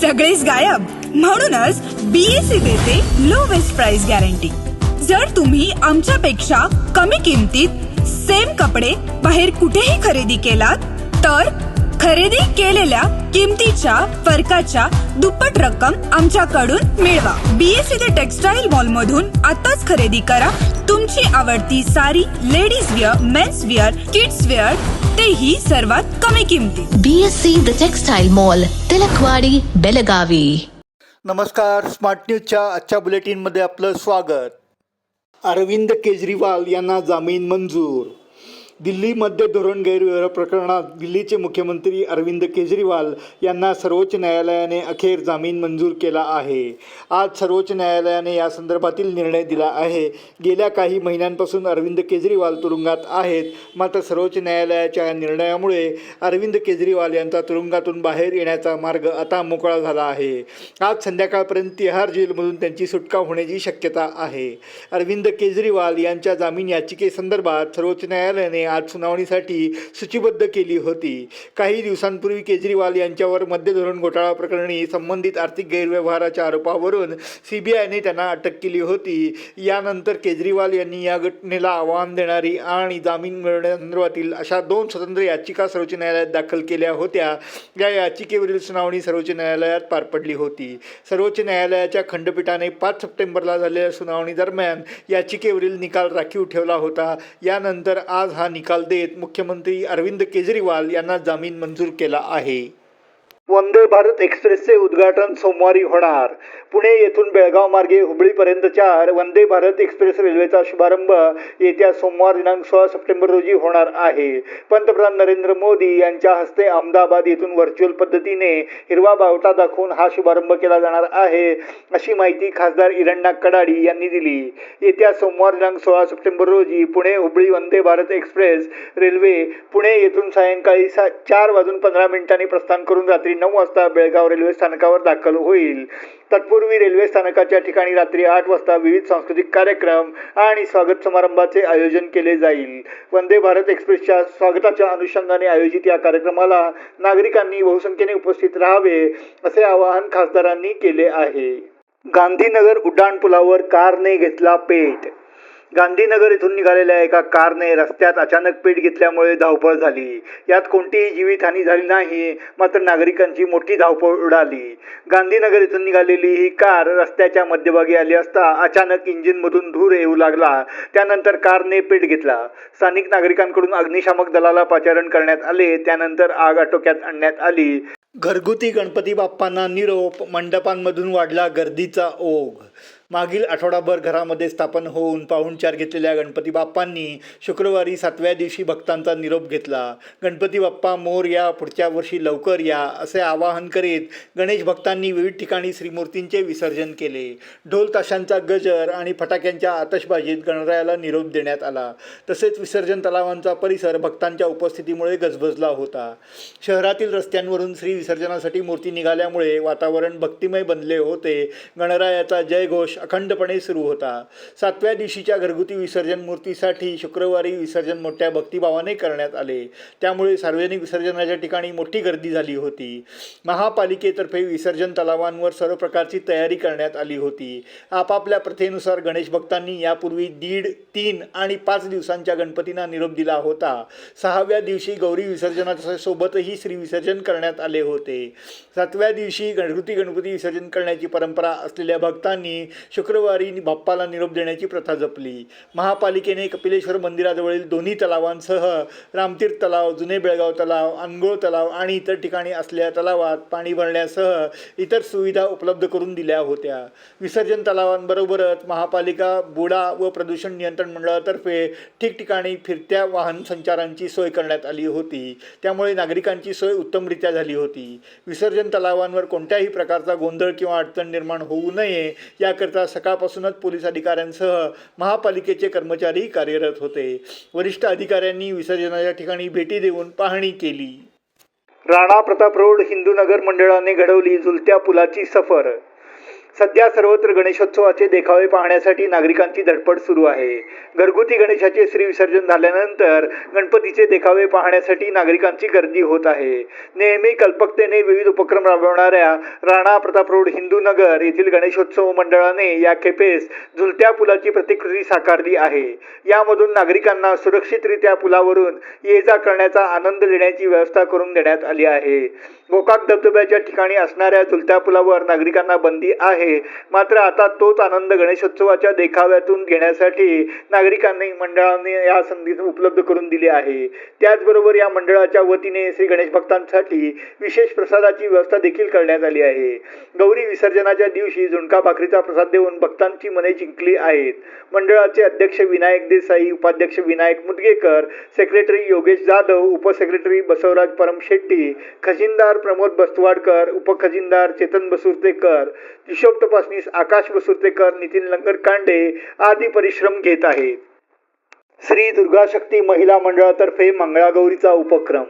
सगळेच गायब. म्हणूनच बीएससी देते लो वेस्ट प्राइस गॅरंटी जर तुम्ही आमच्यापेक्षा कमी किमतीत सेम कपडे बाहेर कुठेही खरेदी केलात तर खरेदी केलेल्या किमतीच्या फरकाच्या दुप्पट रक्कम आमच्याकडून मिळवा. बीएससी द टेक्सटाईल मॉल मधून आताच खरेदी करा. तुमची आवडती sari ladies wear men's wear kids wear तेही सर्वात कमी किमतीत BSc The Textile Mall, Tilakwadi Belagavi नमस्कार स्मार्ट न्यूजच्या आजच्या बुलेटिनमध्ये आपलं स्वागत. अरविंद केजरीवाल यांना जामीन मंजूर. दिल्ली मध्य धोरण गैरव्यवहार प्रकरणात दिल्लीचे मुख्यमंत्री अरविंद केजरीवाल यांना सर्वोच्च न्यायालयाने अखेर जामीन मंजूर केला आहे. आज सर्वोच्च न्यायालयाने या संदर्भातील निर्णय दिला आहे. गेल्या काही महिन्यांपासून अरविंद केजरीवाल तुरुंगात आहेत. मात्र सर्वोच्च न्यायालयाच्या या निर्णयामुळे अरविंद केजरीवाल यांचा तुरुंगातून बाहेर येण्याचा मार्ग आता मोकळा झाला आहे. आज संध्याकाळपर्यंत तिहार जेलमधून त्यांची सुटका होण्याची शक्यता आहे. अरविंद केजरीवाल यांच्या जामीन याचिकेसंदर्भात सर्वोच्च न्यायालयाने आज सुनावणीसाठी सूचीबद्ध केली होती. काही दिवसांपूर्वी केजरीवाल यांच्यावर मध्य धोरण घोटाळा प्रकरणी संबंधित आर्थिक गैरव्यवहाराच्या आरोपावरून सी बी आयने त्यांना अटक केली होती. यानंतर केजरीवाल यांनी या घटनेला आव्हान देणारी आणि जामीन मिळवण्यासंदर्भातील अशा दोन स्वतंत्र याचिका सर्वोच्च न्यायालयात दाखल केल्या होत्या. या याचिकेवरील सुनावणी सर्वोच्च न्यायालयात पार पडली होती. सर्वोच्च न्यायालयाच्या खंडपीठाने पाच सप्टेंबरला झालेल्या सुनावणी दरम्यान याचिकेवरील निकाल राखीव ठेवला होता. यानंतर आज हा निकाल देत मुख्यमंत्री अरविंद केजरीवाल यांना जामीन मंजूर केला आहे. वंदे भारत एक्सप्रेसचे उद्घाटन सोमवारी होणार. पुणे येथून बेळगाव मार्गे हुबळीपर्यंतच्या वंदे भारत एक्सप्रेस रेल्वेचा शुभारंभ येत्या सोमवार दिनांक सोळा सप्टेंबर रोजी होणार आहे. पंतप्रधान नरेंद्र मोदी यांच्या हस्ते अहमदाबाद येथून व्हर्च्युअल पद्धतीने हिरवा बावटा दाखवून हा शुभारंभ केला जाणार आहे अशी माहिती खासदार इरण्णा कडाडी यांनी दिली. येत्या सोमवार दिनांक सोळा सप्टेंबर रोजी पुणे हुबळी वंदे भारत एक्सप्रेस रेल्वे पुणे येथून सायंकाळी सा चार वाजून पंधरा मिनिटांनी प्रस्थान करून रात्री नऊ वाजता बेळगाव रेल्वे स्थानकावर दाखल होईल. तत्पूर्वी रेल्वे स्थानकाच्या ठिकाणी रात्री आठ वाजता विविध सांस्कृतिक कार्यक्रम आणि स्वागत समारंभाचे आयोजन केले जाईल. वंदे भारत एक्सप्रेसच्या स्वागताच्या अनुषंगाने आयोजित या कार्यक्रमाला नागरिकांनी बहुसंख्येने उपस्थित राहावे असे आवाहन खासदारांनी केले आहे. गांधीनगर उड्डाणपुलावर कारने घेतला पेट गांधीनगर येथून निघालेल्या एका कारने रस्त्यात अचानक पेट घेतल्यामुळे धावपळ झाली. यात कोणतीही जीवितहानी झाली नाही मात्र नागरिकांची मोठी धावपळ उडाली. गांधीनगर येथून निघालेली ही कार रस्त्याच्या मध्यभागी आली असता अचानक इंजिनमधून धूर येऊ लागला. त्यानंतर कारने पेट घेतला. स्थानिक नागरिकांकडून अग्निशामक दलाला पाचारण करण्यात आले. त्यानंतर आग आटोक्यात आणण्यात आली. घरगुती गणपती बाप्पांना निरोप मंडपांमधून वाढला गर्दीचा ओघ. मागील आठवडाभर घरामध्ये स्थापन होऊन पाहुणचार घेतलेल्या गणपती बाप्पांनी शुक्रवारी सातव्या दिवशी भक्तांचा निरोप घेतला. गणपती बाप्पा मोर या पुढच्या वर्षी लवकर या असे आवाहन करीत गणेश भक्तांनी विविध ठिकाणी श्रीमूर्तींचे विसर्जन केले. ढोल ताशांचा गजर आणि फटाक्यांच्या आतषबाजीत गणरायाला निरोप देण्यात आला. तसेच विसर्जन तलावांचा परिसर भक्तांच्या उपस्थितीमुळे गजबजला होता. शहरातील रस्त्यांवरून श्री विसर्जनासाठी मूर्ती निघाल्यामुळे वातावरण भक्तिमय बनले होते. गणरायाचा जयघोष अखंडपणे सुरू होता. सातव्या दिवशीच्या घरगुती विसर्जन मूर्तीसाठी शुक्रवारी विसर्जन मोठ्या भक्तिभावाने करण्यात आले. त्यामुळे सार्वजनिक विसर्जनाच्या ठिकाणी मोठी गर्दी झाली होती. महापालिकेतर्फे विसर्जन तलावांवर सर्व प्रकारची तयारी करण्यात आली होती. आपापल्या प्रथेनुसार गणेश भक्तांनी यापूर्वी दीड तीन आणि पाच दिवसांच्या गणपतींना निरोप दिला होता. सहाव्या दिवशी गौरी विसर्जनाच्या सोबतही श्री विसर्जन करण्यात आले होते. सातव्या दिवशी घरगुती गणपती विसर्जन करण्याची परंपरा असलेल्या भक्तांनी शुक्रवारी बाप्पाला निरोप देण्याची प्रथा जपली. महापालिकेने कपिलेश्वर मंदिराजवळील दोन्ही तलावांसह रामतीर्थ तलाव जुने बेळगाव तलाव अनगोळ तलाव आणि इतर ठिकाणी असलेल्या तलावात पाणी भरण्यासह इतर सुविधा उपलब्ध करून दिल्या होत्या. विसर्जन तलावांबरोबरच महापालिका बुडा व प्रदूषण नियंत्रण मंडळातर्फे ठिकठिकाणी फिरत्या वाहन संचारांची सोय करण्यात आली होती. त्यामुळे नागरिकांची सोय उत्तमरित्या झाली होती. विसर्जन तलावांवर कोणत्याही प्रकारचा गोंधळ किंवा अडचण निर्माण होऊ नये याकरता सकाळपासूनच पोलीस अधिकाऱ्यांसह महापालिकेचे कर्मचारी कार्यरत होते. वरिष्ठ अधिकाऱ्यांनी विसर्जनाच्या ठिकाणी भेटी देऊन पाहणी केली. राणा प्रताप रोड हिंदू नगर मंडळाने घडवली झुलत्या पुलाची सफर. सध्या सर्वत्र गणेशोत्सवाचे देखावे पाहण्यासाठी नागरिकांची धडपड सुरू आहे. घरगुती गणेशाचे श्री विसर्जन झाल्यानंतर गणपतीचे देखावे पाहण्यासाठी नागरिकांची गर्दी होत आहे. नेहमी कल्पकतेने विविध उपक्रम राबवणाऱ्या राणा प्रताप रोड हिंदू नगर येथील गणेशोत्सव मंडळाने या खेपेस झुलत्या पुलाची प्रतिकृती साकारली आहे. यामधून नागरिकांना सुरक्षितरित्या पुलावरून ये जा करण्याचा आनंद देण्याची व्यवस्था करून देण्यात आली आहे. गोकाक धबधब्याच्या ठिकाणी असणाऱ्या झुलत्या पुलावर नागरिकांना बंदी आहे. आहे. मात्र आता तोच आनंद गणेशोत्सवाच्या देखाव्यातून घेण्यासाठी नागरिकांनी मंडळाने या संधी उपलब्ध करून दिली आहे. त्याचबरोबर या मंडळाच्या वतीने श्री गणेश भक्तांसाठी विशेष प्रसादाची व्यवस्था देखील करण्यात आली आहे. गौरी विसर्जनाच्या दिवशी झुणका भाकरीचा प्रसाद देऊन भक्तांची मने जिंकली आहेत. मंडळाचे अध्यक्ष विनायक देसाई उपाध्यक्ष विनायक मुदगेकर सेक्रेटरी योगेश जाधव उपसेक्रेटरी बसवराज परम शेट्टी खजिनदार प्रमोद बस्तवाडकर उपखजिनदार चेतन बसुर्तेकर हिशोब तपासणीस आकाश वसुतेकर नितीन लंगरकांडे आदी परिश्रम घेत आहेत. श्री दुर्गाशक्ती महिला मंडळातर्फे मंगळागौरीचा उपक्रम.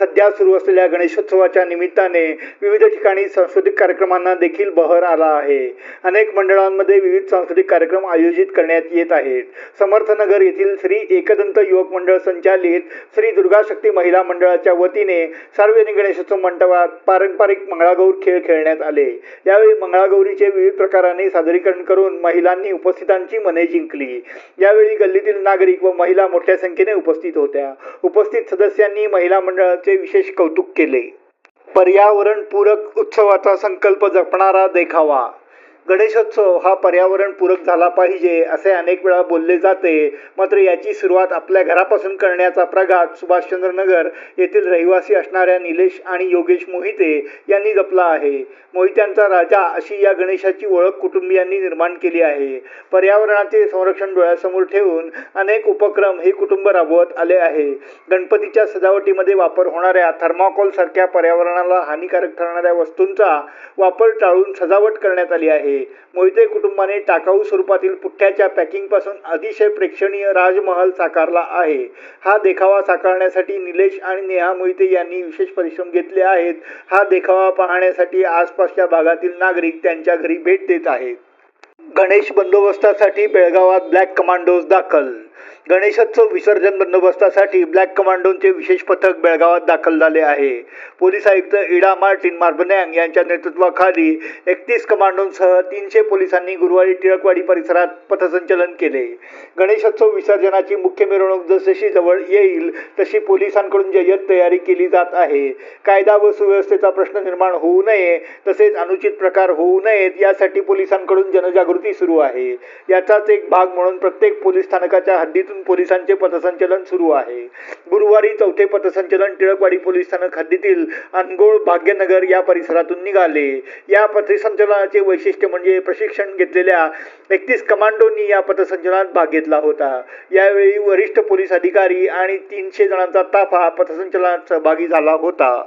सध्या सुरू असलेल्या गणेशोत्सवाच्या निमित्ताने विविध ठिकाणी सांस्कृतिक कार्यक्रमांना देखील बहर आला आहे. अनेक मंडळांमध्ये विविध सांस्कृतिक कार्यक्रम आयोजित करण्यात येत आहेत. समर्थनगर येथील श्री एकदंत युवक मंडळ संचालित श्री दुर्गाशक्ती महिला मंडळाच्या वतीने सार्वजनिक गणेशोत्सव मंडपात पारंपरिक मंगळागौर खेळ खेळण्यात आले. यावेळी मंगळागौरीचे विविध प्रकाराने सादरीकरण करून महिलांनी उपस्थितांची मने जिंकली. यावेळी गल्लीतील नागरिक व महिला मोठ्या संख्येने उपस्थित होत्या. उपस्थित सदस्यांनी महिला मंडळ मंडळाचे विशेष कौतुक केले. पर्यावरण पूरक उत्सवाचा संकल्प जपणारा देखावा. गणेशोत्सव हा पर्यावरण पूरक झाला पाहिजे असे अनेक वेळा बोलले जाते. मात्र याची सुरुवात आपल्या घरापासून करण्याचा प्रघात सुभाषचंद्र नगर येथील रहिवासी असणाऱ्या निलेश आणि योगेश मोहिते यांनी जपला आहे. मोहित्यांचा राजा अशी या गणेशाची ओळख कुटुंबियांनी निर्माण केली आहे. पर्यावरणाचे संरक्षण डोळ्यासमोर ठेवून अनेक उपक्रम हे कुटुंब राबवत आले आहे. गणपतीच्या सजावटीमध्ये वापर होणाऱ्या थर्माकोल सारख्या पर्यावरणाला हानिकारक ठरणाऱ्या वस्तूंचा वापर टाळून सजावट करण्यात आली आहे. मोहिते कुटुंबाने टाकाऊ स्वरूपातील पुठ्ठ्याच्या पॅकिंगपासून अतिशय प्रेक्षणीय राजमहल साकारला आहे. हा देखावा साकारण्यासाठी निलेश आणि नेहा मोहिते यांनी विशेष परिश्रम घेतले आहेत. हा देखावा पाहण्यासाठी आसपासच्या भागातील नागरिक त्यांच्या घरी भेट देत आहेत. गणेश बंदोबस्तासाठी बेळगावात ब्लॅक कमांडोज दाखल गणेशोत्सव विसर्जन बंदोबस्तासाठी ब्लॅक कमांडोंचे विशेष पथक बेळगावात दाखल झाले आहे. पोलीस आयुक्त इडा मार्टिन मार्बनॅंग यांच्या नेतृत्वाखाली एकतीस कमांडोंसह तीनशे पोलिसांनी गुरुवारी टिळकवाडी परिसरात पथसंचलन केले. गणेशोत्सव विसर्जनाची मुख्य मिरवणूक जसजशी जवळ येईल तशी पोलिसांकडून जय्यत तयारी केली जात आहे. कायदा व सुव्यवस्थेचा प्रश्न निर्माण होऊ नये तसेच अनुचित प्रकार होऊ नयेत यासाठी पोलिसांकडून जनजागृती सुरू आहे. याचाच एक भाग म्हणून प्रत्येक पोलीस स्थानकाच्या हद्दीतून पोलिसांचे पथसंचलन सुरू आहे. गुरुवारी चौथे पथसंचलन टिळकवाडी पोलीस स्थानक हद्दीतील अनगोळ भाग्यनगर या परिसरातून निघाले. या पथसंचलनाचे वैशिष्ट्य म्हणजे प्रशिक्षण घेतलेल्या एकतीस कमांडोंनी या पथसंचलनात भाग घेतला होता. यावेळी वरिष्ठ पोलीस अधिकारी आणि तीनशे जणांचा ताफा पथसंचलनात सहभागी झाला होता.